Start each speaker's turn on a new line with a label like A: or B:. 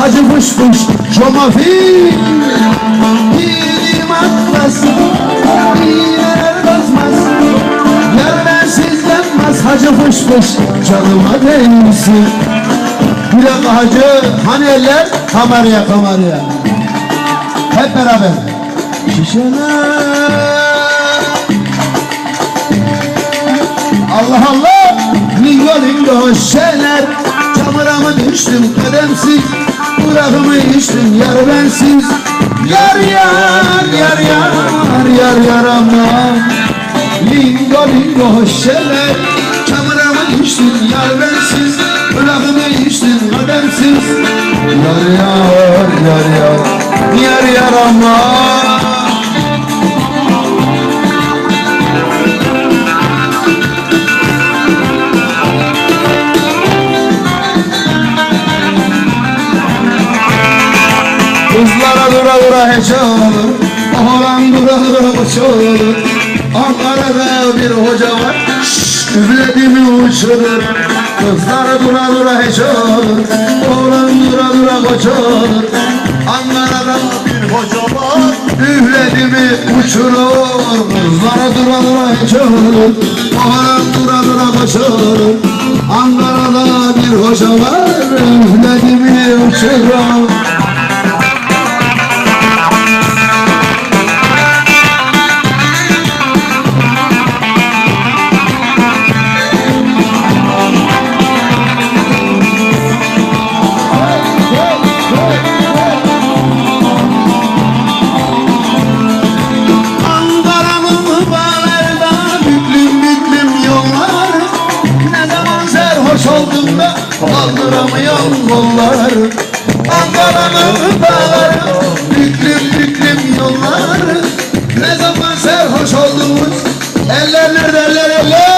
A: sarhoşmuş Şomafil Dilim atlas İğneler basmaz Yar bensiz yanmaz Hacı fışfış Canıma değilsin Bir dakika hacı. Hani eller? Kameraya kameraya. Hep beraber. Şişeler Allah Allah. Lingo lingo şeyler. Çamura mı düştüm kademsiz Bırakımı içtim yar bensiz. Yar yar yar yar yar yar aman Lingo lingo mı düştüm yar bensiz. Bırakımı içtim kademsiz Yar yar yar yar Yar yar aman Kızlara dura dura hiç olur. Oğlan dura dura koç olur. Ankara'da bir hoca var. Üflediğimi uçurur. Kızlara dura dura hiç olur. Oğlan dura dura koç olur. Ankara'da bir hoca var. Üflediğimi uçurur. Kızlara dura dura hiç olur. Oğlan dura dura koç olur. Ankara'da bir hoca var. Üflediğimi uçurur Sarhoş oldum da kaldıramıyorum kolları. Ankara'nın dağları Büklüm büklüm yolları. Ne zaman sarhoş oldunuz? Eller eller eller